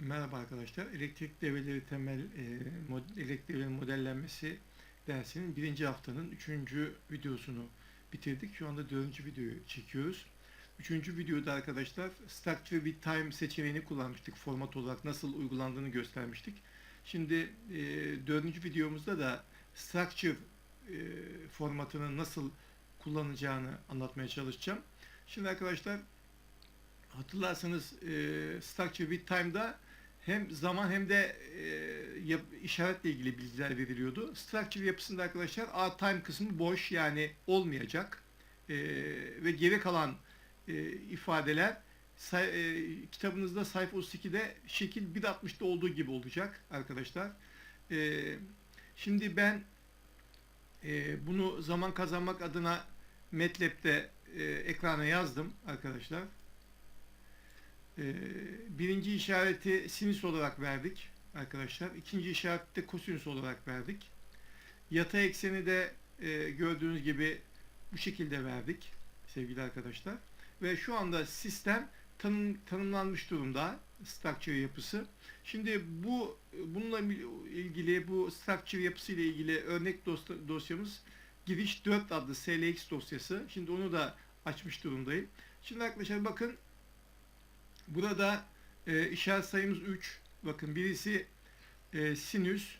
Merhaba arkadaşlar. Elektrik devreleri temel e, mod, elektrik devreleri modellenmesi dersinin birinci haftanın üçüncü videosunu bitirdik. Şu anda dördüncü videoyu çekiyoruz. Üçüncü videoda arkadaşlar Structure with Time seçeneğini kullanmıştık. Format olarak nasıl uygulandığını göstermiştik. Şimdi e, dördüncü videomuzda da Structure e, formatını nasıl kullanacağını anlatmaya çalışacağım. Şimdi arkadaşlar hatırlarsanız e, Structure with Time'da hem zaman hem de e, işaretle ilgili bilgiler veriliyordu. Structure yapısında arkadaşlar A time kısmı boş yani olmayacak e, ve geri kalan e, ifadeler say, e, kitabınızda sayfa 32'de şekil 1.60'da olduğu gibi olacak arkadaşlar. E, şimdi ben e, bunu zaman kazanmak adına MATLAB'de e, ekrana yazdım arkadaşlar. Ee, birinci işareti sinüs olarak verdik arkadaşlar. İkinci işareti de kosinüs olarak verdik. Yatay ekseni de e, gördüğünüz gibi bu şekilde verdik sevgili arkadaşlar. Ve şu anda sistem tanım, tanımlanmış durumda structure yapısı. Şimdi bu bununla ilgili bu structure yapısı ile ilgili örnek dosyamız giriş 4 adlı SLX dosyası. Şimdi onu da açmış durumdayım. Şimdi arkadaşlar bakın Burada e, işaret sayımız 3. Bakın birisi e, sinüs,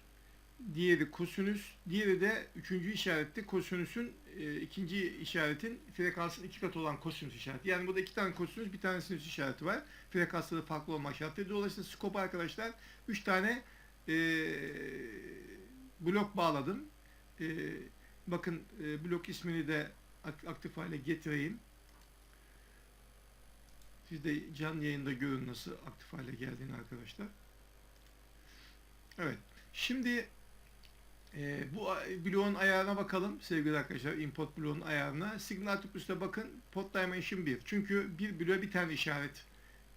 diğeri kosinüs, diğeri de üçüncü işarette kosinüsün e, ikinci işaretin frekansın iki katı olan kosinüs işareti. Yani burada iki tane kosinüs, bir tane sinüs işareti var. Frekansları farklı olmak şartıyla. Dolayısıyla skop arkadaşlar üç tane e, blok bağladım. E, bakın e, blok ismini de aktif hale getireyim. Siz de canlı yayında görün nasıl aktif hale geldiğini arkadaşlar. Evet. Şimdi e, bu bloğun ayarına bakalım sevgili arkadaşlar. Import bloğun ayarına. Signal to Plus'ta bakın. Pot Dimension 1. Çünkü bir bloğa bir tane işaret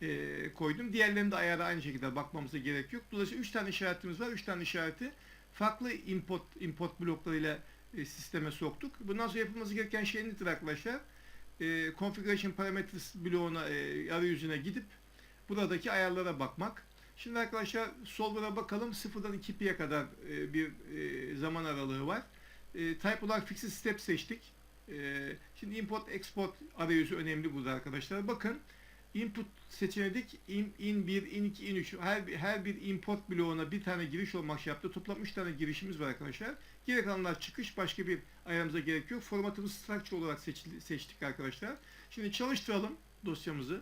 e, koydum. Diğerlerinin de ayarı aynı şekilde bakmamıza gerek yok. Dolayısıyla 3 tane işaretimiz var. 3 tane işareti farklı import import bloklarıyla e, sisteme soktuk. Bundan sonra yapılması gereken şey nedir arkadaşlar? E, configuration parameters bloğuna e, arayüzüne gidip buradaki ayarlara bakmak. Şimdi arkadaşlar solver'a bakalım. 0'dan 2pi'ye kadar e, bir e, zaman aralığı var. E, type olarak fixed step seçtik. E, şimdi import export arayüzü önemli burada arkadaşlar. Bakın input seçenedik. In, in 1, in 2, in 3. Her, her bir import bloğuna bir tane giriş olmak şartı. Toplam 3 tane girişimiz var arkadaşlar. Geri kalanlar çıkış. Başka bir ayarımıza gerek yok. Formatımızı structure olarak seçti, seçtik arkadaşlar. Şimdi çalıştıralım dosyamızı.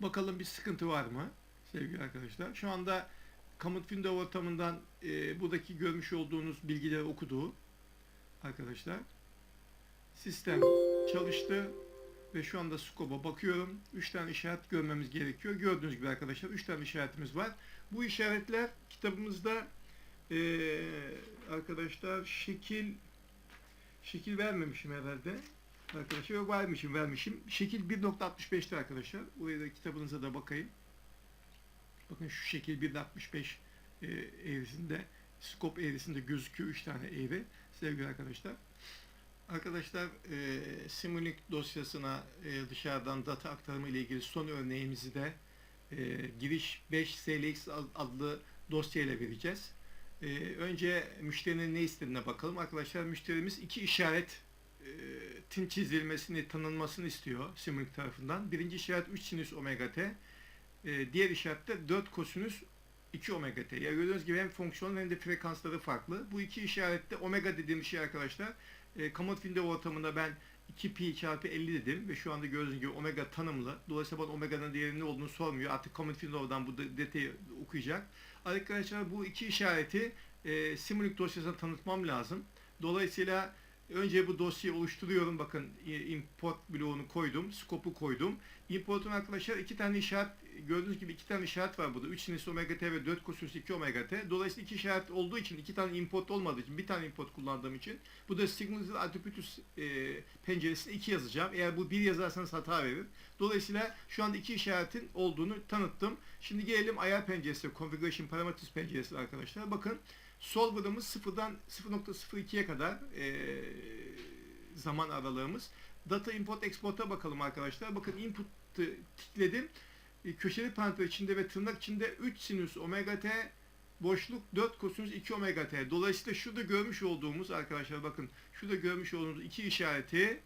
Bakalım bir sıkıntı var mı sevgili arkadaşlar. Şu anda Command Window ortamından e, buradaki görmüş olduğunuz bilgileri okuduğu arkadaşlar. Sistem çalıştı ve şu anda scope'a bakıyorum. 3 tane işaret görmemiz gerekiyor. Gördüğünüz gibi arkadaşlar 3 tane işaretimiz var. Bu işaretler kitabımızda ee, arkadaşlar şekil şekil vermemişim herhalde. Arkadaşlar yok vermişim vermişim. Şekil 1.65'te arkadaşlar. Buraya da kitabınıza da bakayım. Bakın şu şekil 1.65 e, eğrisinde scope eğrisinde gözüküyor 3 tane eğri sevgili arkadaşlar. Arkadaşlar e, Simulink dosyasına e, dışarıdan data aktarımı ile ilgili son örneğimizi de e, giriş 5 SLX adlı dosyayla vereceğiz. E, önce müşterinin ne istediğine bakalım. Arkadaşlar müşterimiz iki işaret e, tin çizilmesini, tanınmasını istiyor Simulink tarafından. Birinci işaret 3 sinüs omega t. E, diğer işarette 4 kosinüs 2 omega t. Ya gördüğünüz gibi hem fonksiyon hem de frekansları farklı. Bu iki işarette omega dediğim şey arkadaşlar e, Window ortamında ben 2pi çarpı 50 dedim ve şu anda gördüğünüz gibi omega tanımlı. Dolayısıyla bana omega'nın değerinin ne olduğunu sormuyor. Artık Command Window'dan bu detayı okuyacak. Arkadaşlar bu iki işareti e, Simulink dosyasına tanıtmam lazım. Dolayısıyla Önce bu dosyayı oluşturuyorum. Bakın import bloğunu koydum. Scope'u koydum. Importun arkadaşlar iki tane işaret gördüğünüz gibi iki tane işaret var burada. 3 sinüs omega t ve 4 kosinüs 2 omega t. Dolayısıyla iki işaret olduğu için iki tane import olmadığı için bir tane import kullandığım için bu da Signal Attributus e, penceresinde 2 yazacağım. Eğer bu 1 yazarsanız hata verir. Dolayısıyla şu anda iki işaretin olduğunu tanıttım. Şimdi gelelim ayar penceresi, configuration parameters penceresi arkadaşlar. Bakın Solver'ımız sıfırdan 0.02'ye kadar e, zaman aralığımız. Data import export'a bakalım arkadaşlar. Bakın input'ı tıkladım. E, köşeli parantez içinde ve tırnak içinde 3 sinüs omega t boşluk 4 kosinüs 2 omega t. Dolayısıyla şurada görmüş olduğumuz arkadaşlar bakın şurada görmüş olduğumuz iki işareti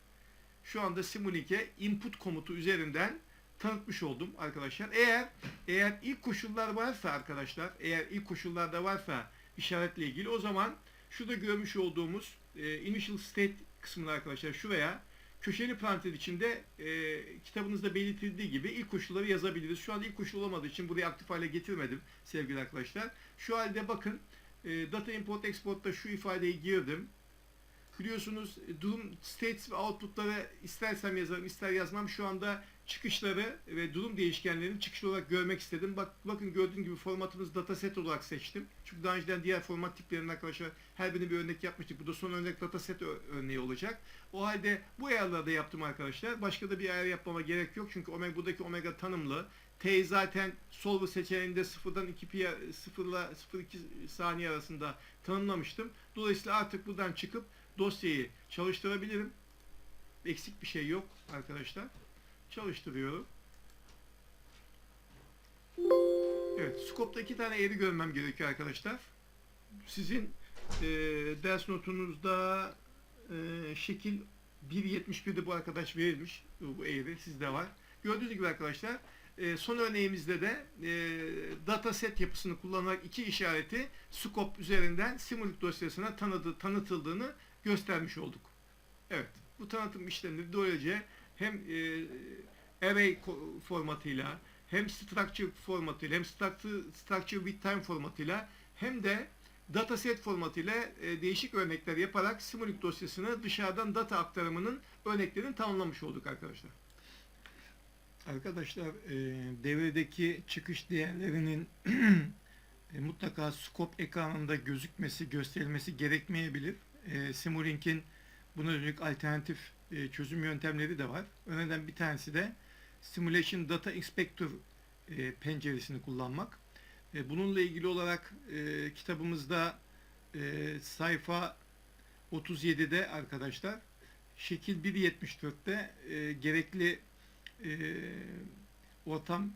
şu anda Simulink input komutu üzerinden tanıtmış oldum arkadaşlar. Eğer eğer ilk koşullar varsa arkadaşlar, eğer ilk koşullarda varsa işaretle ilgili o zaman şurada görmüş olduğumuz e, initial state kısmını arkadaşlar şuraya köşeli parantez içinde e, kitabınızda belirtildiği gibi ilk koşulları yazabiliriz. Şu an ilk koşul olmadığı için burayı aktif hale getirmedim sevgili arkadaşlar. Şu halde bakın e, data import export'ta şu ifadeyi girdim. Biliyorsunuz e, durum states ve output'ları istersem yazarım ister yazmam şu anda çıkışları ve durum değişkenlerini çıkış olarak görmek istedim. Bak, bakın gördüğün gibi formatımız dataset olarak seçtim. Çünkü daha önceden diğer format tiplerinin arkadaşlar her birine bir örnek yapmıştık. Bu da son örnek dataset örneği olacak. O halde bu ayarları da yaptım arkadaşlar. Başka da bir ayar yapmama gerek yok. Çünkü omega, buradaki omega tanımlı. T zaten solver seçeneğinde 0'dan 2 pi 0 ile 0.2 saniye arasında tanımlamıştım. Dolayısıyla artık buradan çıkıp dosyayı çalıştırabilirim. Eksik bir şey yok arkadaşlar. Çalıştırıyorum. Evet, scope'da iki tane eğri görmem gerekiyor arkadaşlar. Sizin e, ders notunuzda e, şekil 1.71'de bu arkadaş verilmiş. Bu eğri sizde var. Gördüğünüz gibi arkadaşlar e, son örneğimizde de e, dataset yapısını kullanarak iki işareti scope üzerinden Simulink dosyasına tanıdı, tanıtıldığını göstermiş olduk. Evet, bu tanıtım işlemleri böylece hem e, array formatıyla hem structure formatıyla hem structure, structure with time formatıyla hem de dataset formatıyla e, değişik örnekler yaparak Simulink dosyasına dışarıdan data aktarımının örneklerini tamamlamış olduk arkadaşlar. Arkadaşlar e, devredeki çıkış değerlerinin e, mutlaka scope ekranında gözükmesi, gösterilmesi gerekmeyebilir. E, Simulink'in buna dönük alternatif e, çözüm yöntemleri de var. Örneğin bir tanesi de Simulation Data Inspector e, penceresini kullanmak. E, bununla ilgili olarak kitabımızda sayfa 37'de arkadaşlar şekil 1.74'te e, gerekli e, ortam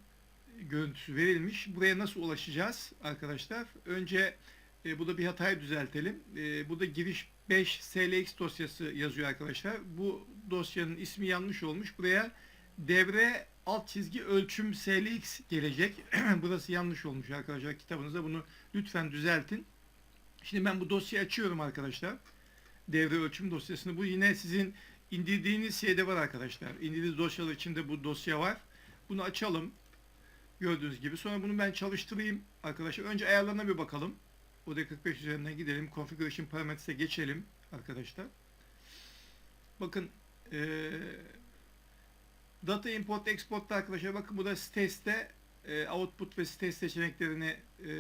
görüntüsü verilmiş. Buraya nasıl ulaşacağız arkadaşlar? Önce e, bu da bir hatayı düzeltelim. E, bu da giriş 5 SLX dosyası yazıyor arkadaşlar. Bu dosyanın ismi yanlış olmuş. Buraya devre alt çizgi ölçüm SLX gelecek. Burası yanlış olmuş arkadaşlar. Kitabınızda bunu lütfen düzeltin. Şimdi ben bu dosyayı açıyorum arkadaşlar. Devre ölçüm dosyasını. Bu yine sizin indirdiğiniz şeyde var arkadaşlar. İndirdiğiniz dosyalar içinde bu dosya var. Bunu açalım. Gördüğünüz gibi. Sonra bunu ben çalıştırayım arkadaşlar. Önce ayarlarına bir bakalım. OD45 üzerinden gidelim. Configuration Parametres'e geçelim arkadaşlar. Bakın eee Data Import Export'ta arkadaşlar bakın bu da Staces'te e, output ve Stace seçeneklerini e,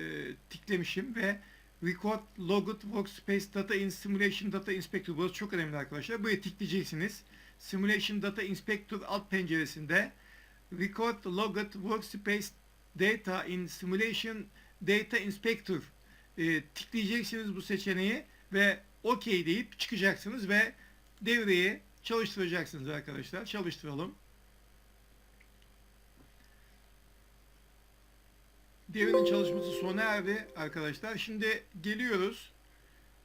tiklemişim ve Record Logged Workspace Data in Simulation Data Inspector burası çok önemli arkadaşlar. Buraya tikleyeceksiniz. Simulation Data Inspector alt penceresinde Record Logged Workspace Data in Simulation Data Inspector e, tıklayacaksınız bu seçeneği ve OK deyip çıkacaksınız ve devreyi çalıştıracaksınız arkadaşlar. Çalıştıralım. Devrenin çalışması sona erdi arkadaşlar. Şimdi geliyoruz.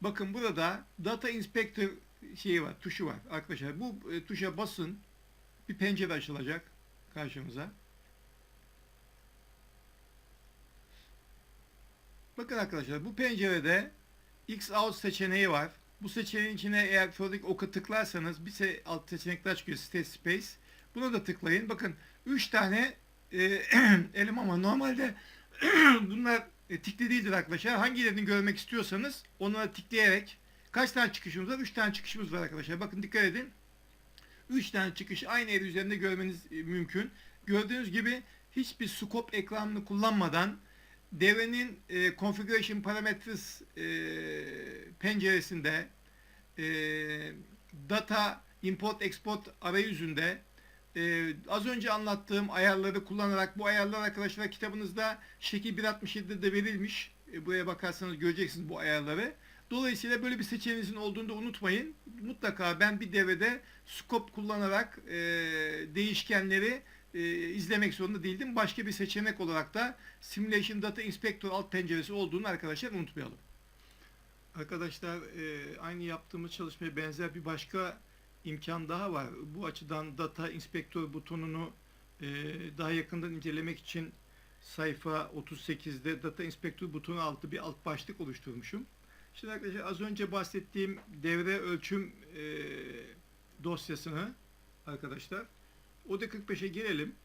Bakın burada Data Inspector şeyi var, tuşu var arkadaşlar. Bu e, tuşa basın. Bir pencere açılacak karşımıza. Bakın arkadaşlar bu pencerede X out seçeneği var. Bu seçeneğin içine eğer Frodik oku tıklarsanız bir se alt seçenekler çıkıyor. State Space. Buna da tıklayın. Bakın 3 tane e, eleman var. Normalde bunlar e, tikli değildir arkadaşlar. Hangilerini görmek istiyorsanız onlara tikleyerek kaç tane çıkışımız var? 3 tane çıkışımız var arkadaşlar. Bakın dikkat edin. 3 tane çıkış aynı yer üzerinde görmeniz e, mümkün. Gördüğünüz gibi hiçbir scope ekranını kullanmadan devrenin e, configuration parameters e, penceresinde e, data import export arayüzünde e, az önce anlattığım ayarları kullanarak bu ayarlar arkadaşlar kitabınızda şekil 1.67'de de verilmiş. E, buraya bakarsanız göreceksiniz bu ayarları. Dolayısıyla böyle bir seçeneğinizin olduğunu da unutmayın. Mutlaka ben bir devrede scope kullanarak e, değişkenleri e, izlemek zorunda değildim. Başka bir seçenek olarak da Simulation Data Inspector alt penceresi olduğunu arkadaşlar unutmayalım. Arkadaşlar e, aynı yaptığımız çalışmaya benzer bir başka imkan daha var. Bu açıdan Data Inspector butonunu e, daha yakından incelemek için sayfa 38'de Data Inspector butonu altı bir alt başlık oluşturmuşum. Şimdi arkadaşlar az önce bahsettiğim devre ölçüm e, dosyasını arkadaşlar ODE 45'e girelim.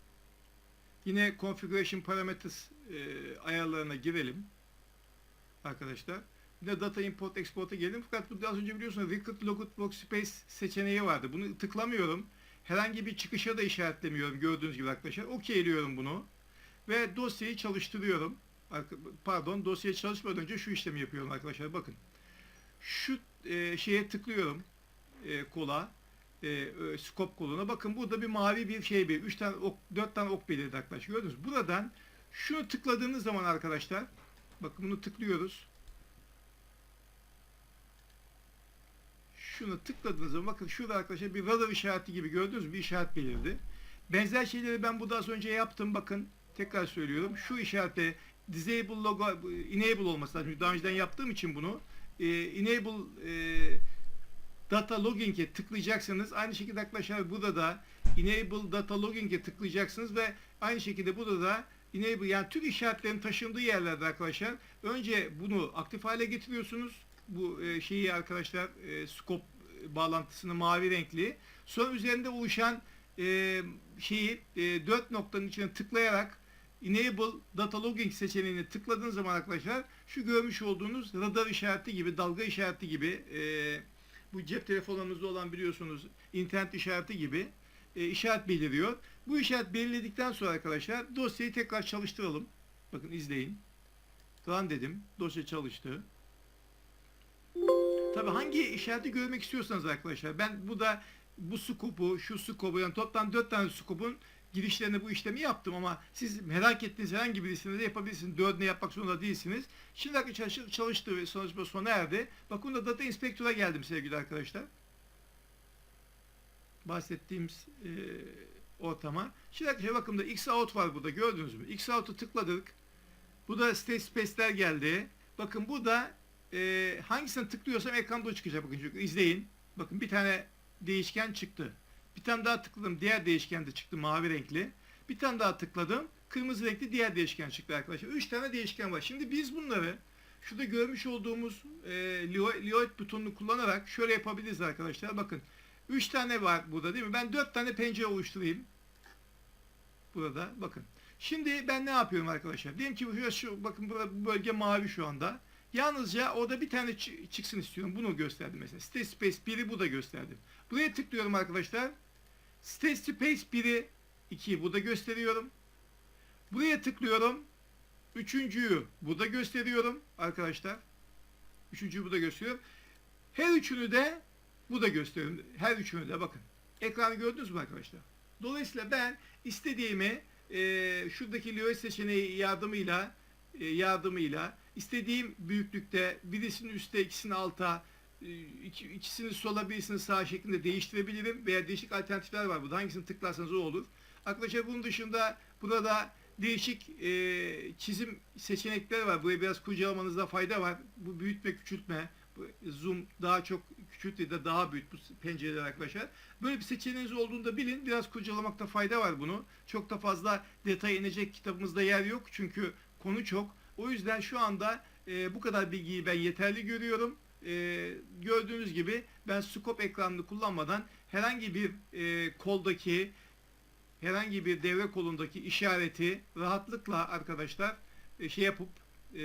Yine Configuration Parameters e, ayarlarına girelim arkadaşlar. Yine Data Import Export'a gelelim. Fakat burada az önce biliyorsunuz Record Logout Workspace seçeneği vardı. Bunu tıklamıyorum. Herhangi bir çıkışa da işaretlemiyorum gördüğünüz gibi arkadaşlar. Okeyliyorum bunu. Ve dosyayı çalıştırıyorum. Pardon dosyayı çalışmadan önce şu işlemi yapıyorum arkadaşlar. Bakın. Şu e, şeye tıklıyorum. E, kola. E, e, scope koluna. Bakın burada bir mavi bir şey bir. 3 tane ok, 4 tane ok belirdi arkadaşlar. Gördünüz? Buradan şunu tıkladığınız zaman arkadaşlar bakın bunu tıklıyoruz. Şunu tıkladığınız zaman bakın şurada arkadaşlar bir radar işareti gibi gördünüz mü? Bir işaret belirdi. Benzer şeyleri ben burada az önce yaptım. Bakın tekrar söylüyorum. Şu işarete disable logo enable olması lazım. Daha önceden yaptığım için bunu e, enable e, data logging'e tıklayacaksınız. Aynı şekilde arkadaşlar burada da enable data logging'e tıklayacaksınız ve aynı şekilde burada da enable yani tüm işaretlerin taşındığı yerlerde arkadaşlar önce bunu aktif hale getiriyorsunuz. Bu e, şeyi arkadaşlar e, scope bağlantısını mavi renkli. Sonra üzerinde oluşan e, şeyi e, dört noktanın içine tıklayarak Enable Data Logging seçeneğini tıkladığınız zaman arkadaşlar şu görmüş olduğunuz radar işareti gibi, dalga işareti gibi e, bu cep telefonlarınızda olan biliyorsunuz internet işareti gibi e, işaret beliriyor. Bu işaret belirledikten sonra arkadaşlar dosyayı tekrar çalıştıralım. Bakın izleyin. Run dedim. Dosya çalıştı. Tabi hangi işareti görmek istiyorsanız arkadaşlar. Ben bu da bu skopu, şu skopu yani toplam 4 tane skopun girişlerine bu işlemi yaptım ama siz merak ettiğiniz herhangi birisini de yapabilirsiniz. Dördüne yapmak zorunda değilsiniz. Şimdi arkadaşlar çalıştı ve çalışma sona erdi. Bakın da Data Inspector'a geldim sevgili arkadaşlar. Bahsettiğimiz e, ortama. Şimdi arkadaşlar bakın da X-Out var burada gördünüz mü? X-Out'u tıkladık. Bu da State Space'ler geldi. Bakın bu da e, hangisine tıklıyorsam ekranda o çıkacak. Bakın çünkü izleyin. Bakın bir tane değişken çıktı. Bir tane daha tıkladım. Diğer değişken de çıktı mavi renkli. Bir tane daha tıkladım. Kırmızı renkli diğer değişken çıktı arkadaşlar. Üç tane değişken var. Şimdi biz bunları şurada görmüş olduğumuz e, Lloyd butonunu kullanarak şöyle yapabiliriz arkadaşlar. Bakın. Üç tane var burada değil mi? Ben dört tane pencere oluşturayım. Burada. Bakın. Şimdi ben ne yapıyorum arkadaşlar? Diyelim ki şu, bakın burada bu bölge mavi şu anda. Yalnızca orada bir tane çı- çıksın istiyorum. Bunu gösterdim mesela. State Space 1'i bu da gösterdim. Buraya tıklıyorum arkadaşlar. State Space 1'i 2'yi burada gösteriyorum. Buraya tıklıyorum. Üçüncüyü burada gösteriyorum arkadaşlar. Üçüncüyü burada gösteriyorum. Her üçünü de burada gösteriyorum. Her üçünü de bakın. Ekranı gördünüz mü arkadaşlar? Dolayısıyla ben istediğimi e, şuradaki LOS seçeneği yardımıyla e, yardımıyla istediğim büyüklükte birisini üstte ikisini alta iki- ikisini sola birisini sağa şeklinde değiştirebilirim veya değişik alternatifler var burada hangisini tıklarsanız o olur. Arkadaşlar bunun dışında burada değişik e, çizim seçenekleri var. Burayı biraz kurcalamanızda fayda var. Bu büyütme küçültme zoom daha çok küçült ya da daha büyüt bu pencereler arkadaşlar. Böyle bir seçeneğiniz olduğunu da bilin. Biraz kurcalamakta fayda var bunu. Çok da fazla detaya inecek kitabımızda yer yok. Çünkü konu çok. O yüzden şu anda e, bu kadar bilgiyi ben yeterli görüyorum. E, gördüğünüz gibi ben scope ekranını kullanmadan herhangi bir e, koldaki herhangi bir devre kolundaki işareti rahatlıkla arkadaşlar e, şey yapıp e,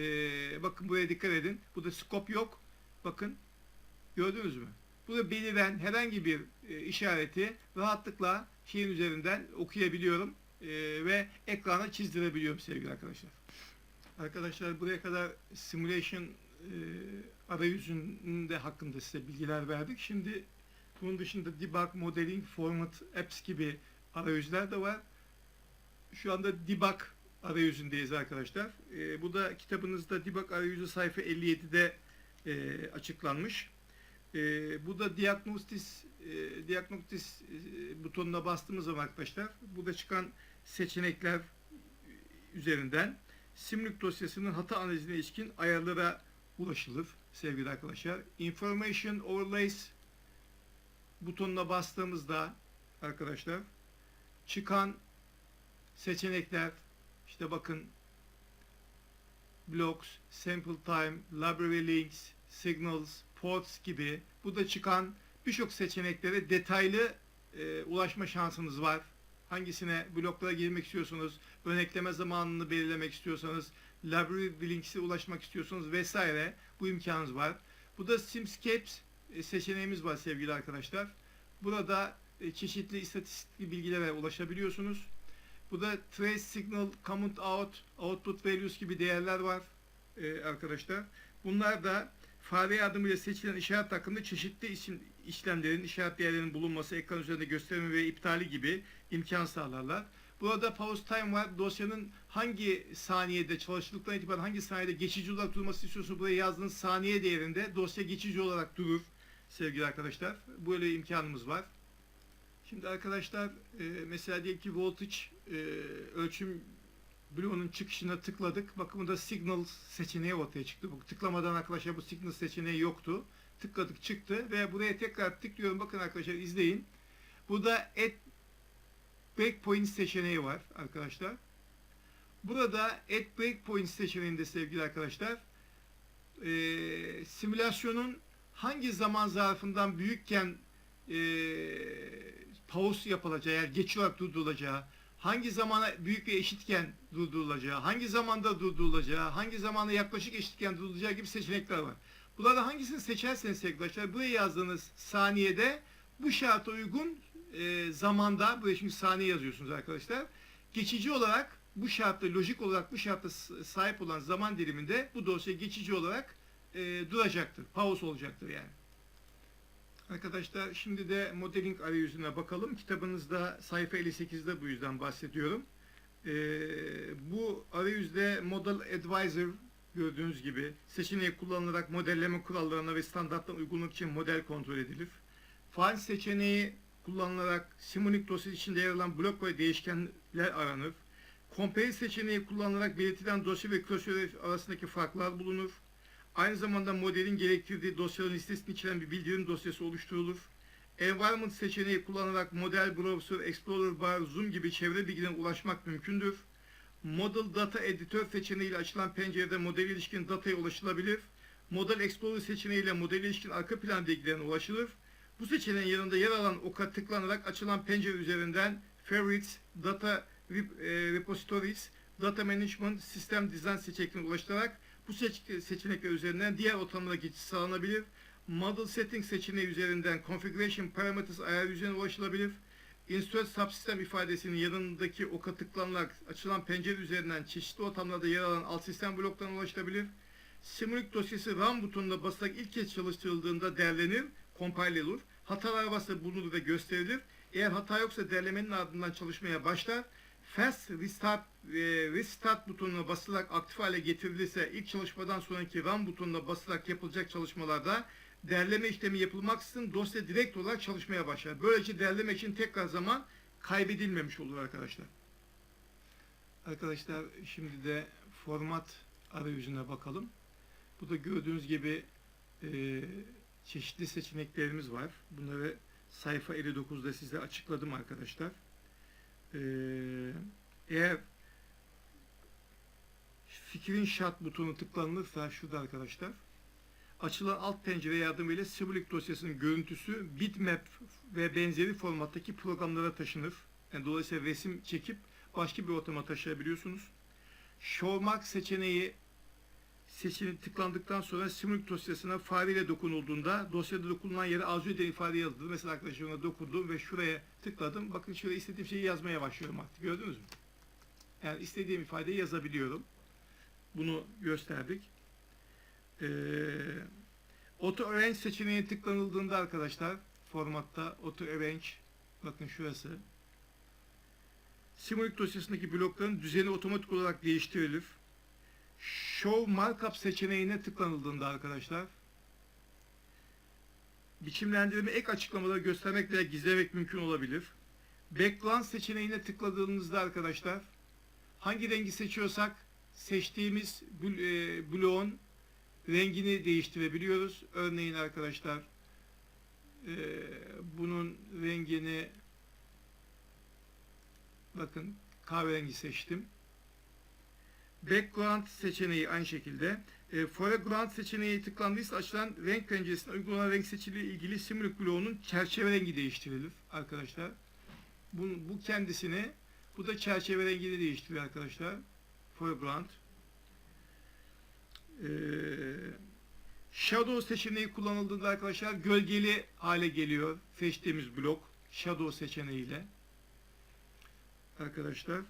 bakın buraya dikkat edin. Burada scope yok. Bakın gördünüz mü? Burada beliren herhangi bir e, işareti rahatlıkla şeyin üzerinden okuyabiliyorum e, ve ekrana çizdirebiliyorum sevgili arkadaşlar. Arkadaşlar buraya kadar simulation e, arayüzünde hakkında size bilgiler verdik. Şimdi bunun dışında debug, modeling, format, apps gibi arayüzler de var. Şu anda debug arayüzündeyiz arkadaşlar. E, bu da kitabınızda debug arayüzü sayfa 57'de e, açıklanmış. E, bu da diagnostis e, diagnostis e, butonuna bastığımız zaman arkadaşlar burada çıkan seçenekler üzerinden Simlik dosyasının hata analizine ilişkin ayarlara ulaşılır sevgili arkadaşlar. Information Overlays butonuna bastığımızda arkadaşlar çıkan seçenekler işte bakın blocks, sample time, library links, signals, ports gibi bu da çıkan birçok seçeneklere detaylı e, ulaşma şansınız var. Hangisine bloklara girmek istiyorsunuz, ön ekleme zamanını belirlemek istiyorsanız, library links'e ulaşmak istiyorsanız vesaire bu imkanınız var. Bu da Simscapes e, seçeneğimiz var sevgili arkadaşlar. Burada e, çeşitli istatistik bilgilere ulaşabiliyorsunuz. Bu da trace signal, comment out, output values gibi değerler var e, arkadaşlar. Bunlar da fare yardımıyla seçilen işaret hakkında çeşitli isim, işlemlerin, işaret değerlerinin bulunması, ekran üzerinde gösterme ve iptali gibi imkan sağlarlar. Burada pause time var. Dosyanın hangi saniyede çalıştıktan itibaren hangi saniyede geçici olarak durması istiyorsunuz buraya yazdığınız saniye değerinde dosya geçici olarak durur sevgili arkadaşlar. Böyle imkanımız var. Şimdi arkadaşlar e, mesela diyelim ki voltage e, ölçüm bloğunun çıkışına tıkladık. Bakın burada signal seçeneği ortaya çıktı. Bu tıklamadan arkadaşlar bu signal seçeneği yoktu. Tıkladık çıktı ve buraya tekrar tıklıyorum. Bakın arkadaşlar izleyin. Burada add breakpoint seçeneği var arkadaşlar. Burada add breakpoint seçeneğinde sevgili arkadaşlar e, simülasyonun hangi zaman zarfından büyükken e, pause yapılacağı, yani geçici olarak durdurulacağı, hangi zamana büyük ve eşitken durdurulacağı, hangi zamanda durdurulacağı, hangi zamana yaklaşık eşitken durdurulacağı gibi seçenekler var. Bunlardan hangisini seçerseniz arkadaşlar buraya yazdığınız saniyede bu şarta uygun e, zamanda, buraya şimdi saniye yazıyorsunuz arkadaşlar. Geçici olarak bu şartta, lojik olarak bu şartta sahip olan zaman diliminde bu dosya geçici olarak e, duracaktır. Pause olacaktır yani. Arkadaşlar şimdi de modeling arayüzüne bakalım. Kitabınızda sayfa 58'de bu yüzden bahsediyorum. Ee, bu arayüzde Model Advisor gördüğünüz gibi seçeneği kullanılarak modelleme kurallarına ve standartlarına uygunluk için model kontrol edilir. File seçeneği kullanılarak Simonic dosya içinde yer alan blok ve değişkenler aranır. Compare seçeneği kullanılarak belirtilen dosya ve klasör arasındaki farklar bulunur. Aynı zamanda modelin gerektirdiği dosyaların listesini içeren bir bildirim dosyası oluşturulur. Environment seçeneği kullanarak model, browser, explorer, bar, zoom gibi çevre bilgilerine ulaşmak mümkündür. Model Data Editor seçeneğiyle açılan pencerede model ilişkin dataya ulaşılabilir. Model Explorer seçeneğiyle model ilişkin arka plan bilgilerine ulaşılır. Bu seçeneğin yanında yer alan oka tıklanarak açılan pencere üzerinden Favorites, Data Repositories, Data Management, System Design seçeneklerine ulaşılarak bu seç seçenekler üzerinden diğer ortamlara geçiş sağlanabilir. Model Setting seçeneği üzerinden Configuration Parameters ayarı üzerine ulaşılabilir. Insert Subsystem ifadesinin yanındaki oka tıklanarak açılan pencere üzerinden çeşitli ortamlarda yer alan alt sistem bloklarına ulaşılabilir. Simulink dosyası RAM butonuna basılarak ilk kez çalıştırıldığında derlenir, compile olur. Hatalar varsa bulunur ve gösterilir. Eğer hata yoksa derlemenin ardından çalışmaya başlar. Fast Restart, e, Restart butonuna basılarak aktif hale getirilirse ilk çalışmadan sonraki Run butonuna basılarak yapılacak çalışmalarda derleme işlemi yapılmaksızın dosya direkt olarak çalışmaya başlar. Böylece derleme için tekrar zaman kaybedilmemiş olur arkadaşlar. Arkadaşlar şimdi de format arayüzüne bakalım. Bu da gördüğünüz gibi e, çeşitli seçeneklerimiz var. Bunları sayfa 59'da size açıkladım arkadaşlar. Ee, eğer fikrin şart butonu tıklanırsa şurada arkadaşlar açılan alt pencere yardımıyla Simulink dosyasının görüntüsü bitmap ve benzeri formattaki programlara taşınır. Yani dolayısıyla resim çekip başka bir ortama taşıyabiliyorsunuz. Showmark seçeneği seçeneği tıklandıktan sonra Simulink dosyasına fareyle dokunulduğunda dosyada dokunulan yere arzu edilen ifade yazılır. Mesela arkadaşlarına dokundum ve şuraya tıkladım. Bakın şuraya istediğim şeyi yazmaya başlıyorum artık. Gördünüz mü? Yani istediğim ifadeyi yazabiliyorum. Bunu gösterdik. Ee, Auto Arrange seçeneği tıklanıldığında arkadaşlar formatta Auto Arrange bakın şurası Simulink dosyasındaki blokların düzeni otomatik olarak değiştirilir. Show Markup seçeneğine tıklanıldığında arkadaşlar biçimlendirme ek açıklamaları göstermek veya gizlemek mümkün olabilir. Background seçeneğine tıkladığınızda arkadaşlar hangi rengi seçiyorsak seçtiğimiz e, bloğun rengini değiştirebiliyoruz. Örneğin arkadaşlar e, bunun rengini bakın kahverengi seçtim. Background seçeneği aynı şekilde. E, foreground seçeneği tıklandıysa açılan renk penceresinde uygulanan renk seçili ilgili simülik bloğunun çerçeve rengi değiştirilir arkadaşlar. Bu, bu kendisini, bu da çerçeve rengini değiştiriyor arkadaşlar. Foreground. Ee, Shadow seçeneği kullanıldığında arkadaşlar gölgeli hale geliyor seçtiğimiz blok Shadow seçeneğiyle arkadaşlar.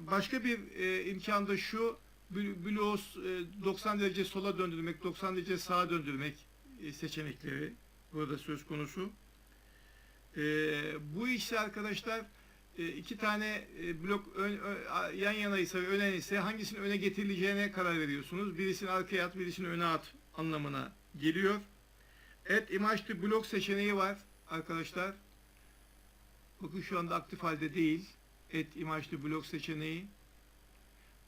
Başka bir e, imkan da şu bl- bloğu e, 90 derece sola döndürmek, 90 derece sağa döndürmek e, seçenekleri burada söz konusu. E, bu ise arkadaşlar e, iki tane e, blok ön, ö- a- yan yana ise ve öne ise hangisini öne getirileceğine karar veriyorsunuz. Birisini arkaya at, birisini öne at anlamına geliyor. Add image to block seçeneği var arkadaşlar. Bakın şu anda aktif halde değil. İmage to block seçeneği.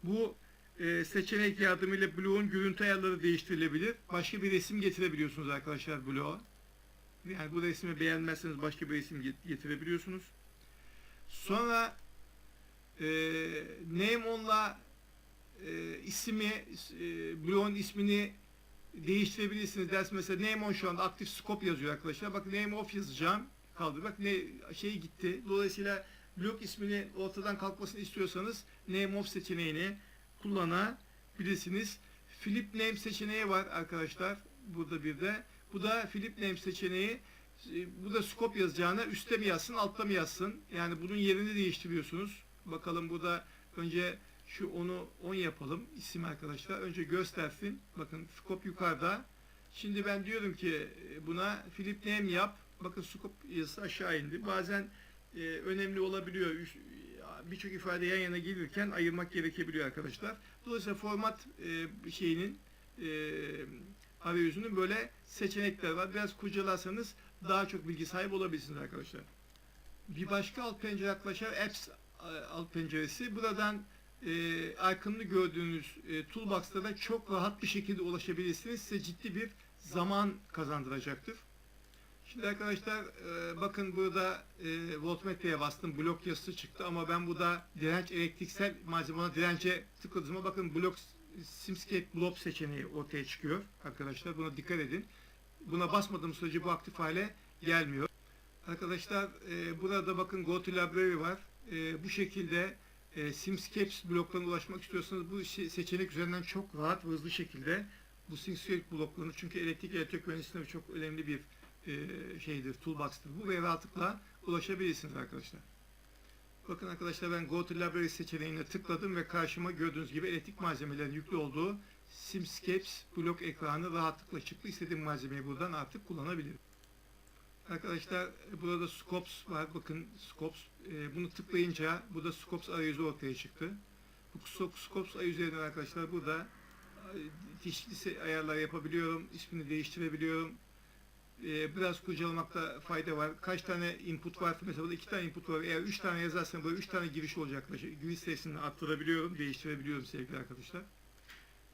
Bu e, seçenek yardımıyla bloğun görüntü ayarları değiştirilebilir. Başka bir resim getirebiliyorsunuz arkadaşlar bloğa. Yani bu resmi beğenmezseniz başka bir resim get- getirebiliyorsunuz. Sonra e, name on'la e, ismi, e, bloğun ismini değiştirebilirsiniz. Ders mesela name on şu anda aktif scope yazıyor arkadaşlar. Bak name off yazacağım. Kaldı. Bak ne şey gitti. Dolayısıyla blok ismini ortadan kalkmasını istiyorsanız name off seçeneğini kullanabilirsiniz. Flip name seçeneği var arkadaşlar. Burada bir de. Bu da flip name seçeneği. E, Bu da scope yazacağına üstte mi yazsın, altta mı yazsın? Yani bunun yerini değiştiriyorsunuz. Bakalım bu da önce şu onu 10 yapalım isim arkadaşlar. Önce göstersin. Bakın scope yukarıda. Şimdi ben diyorum ki e, buna flip name yap. Bakın scope yazısı aşağı indi. Bazen e, önemli olabiliyor. Birçok ifade yan yana gelirken ayırmak gerekebiliyor arkadaşlar. Dolayısıyla format e, şeyinin e, arayüzünün böyle seçenekler var. Biraz kurcalarsanız daha çok bilgi sahibi olabilirsiniz arkadaşlar. Bir başka alt pencere arkadaşlar Apps e, alt penceresi. Buradan e, icon'ını gördüğünüz e, toolbox'lara çok rahat bir şekilde ulaşabilirsiniz. Size ciddi bir zaman kazandıracaktır. Şimdi arkadaşlar e, bakın burada e, voltmetreye bastım blok yazısı çıktı ama ben burada direnç elektriksel malzeme dirence tıkladığımda bakın blok Simscape Blob seçeneği ortaya çıkıyor arkadaşlar. Buna dikkat edin. Buna basmadığım sürece bu aktif hale gelmiyor. Arkadaşlar e, burada bakın Go to Library var. E, bu şekilde e, Simscapes bloklarına ulaşmak istiyorsanız bu seçenek üzerinden çok rahat hızlı şekilde bu Simscape bloklarını çünkü elektrik elektrik mühendisliğinde çok önemli bir e, şeydir, toolbox'tır. Bu ve rahatlıkla ulaşabilirsiniz arkadaşlar. Bakın arkadaşlar ben Go to Library seçeneğine tıkladım ve karşıma gördüğünüz gibi elektrik malzemelerin yüklü olduğu Simscapes blok ekranı rahatlıkla çıktı. İstediğim malzemeyi buradan artık kullanabilirim. Arkadaşlar burada Scopes var. Bakın Scopes. E, bunu tıklayınca burada Scopes arayüzü ortaya çıktı. Bu Sco- Scopes arayüzünden arkadaşlar burada çeşitli ayarlar yapabiliyorum. İsmini değiştirebiliyorum. E, biraz kurcalamakta fayda var. Kaç tane input var? Mesela burada iki tane input var. Eğer üç tane yazarsan böyle üç tane giriş olacak. Giriş sayısını arttırabiliyorum, değiştirebiliyorum sevgili arkadaşlar.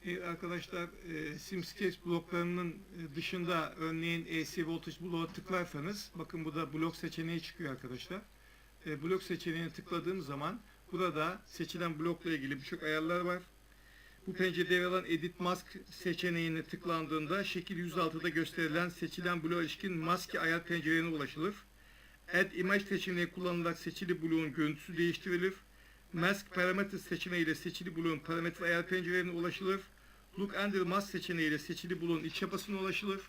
E, arkadaşlar e, Simscapes bloklarının e, dışında örneğin AC Voltage bloğa tıklarsanız bakın burada blok seçeneği çıkıyor arkadaşlar. E, blok seçeneğine tıkladığım zaman burada seçilen blokla ilgili birçok ayarlar var. Bu pencerede yer Edit Mask seçeneğine tıklandığında şekil 106'da gösterilen seçilen bloğa ilişkin maske ayar pencerelerine ulaşılır. Add Image seçeneği kullanılarak seçili bloğun görüntüsü değiştirilir. Mask Parametre seçeneğiyle seçili bloğun parametre ayar pencerelerine ulaşılır. Look Under Mask seçeneğiyle seçili bloğun iç yapısına ulaşılır.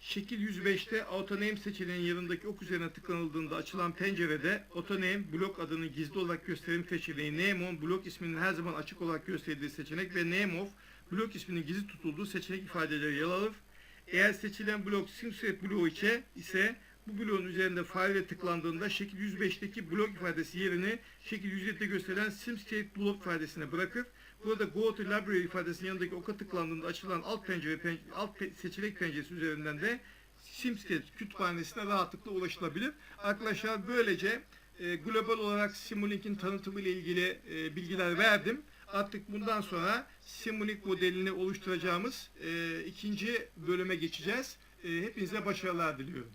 Şekil 105'te Autoname seçeneğinin yanındaki ok üzerine tıklanıldığında açılan pencerede Autoname blok adını gizli olarak gösterim seçeneği Name blok isminin her zaman açık olarak gösterildiği seçenek ve Name of blok isminin gizli tutulduğu seçenek ifadeleri yer alır. Eğer seçilen blok SimSwap bloğu içe ise bu bloğun üzerinde faile tıklandığında şekil 105'teki blok ifadesi yerini şekil 107'de gösterilen SimScape blok ifadesine bırakır. Burada Go to Library ifadesinin yanındaki oka tıklandığında açılan alt pencere, pen- alt pe- seçenek penceresi üzerinden de Simscape kütüphanesine rahatlıkla ulaşılabilir. Arkadaşlar böylece e, global olarak Simulink'in tanıtımı ile ilgili e, bilgiler verdim. Artık bundan sonra Simulink modelini oluşturacağımız e, ikinci bölüme geçeceğiz. E, hepinize başarılar diliyorum.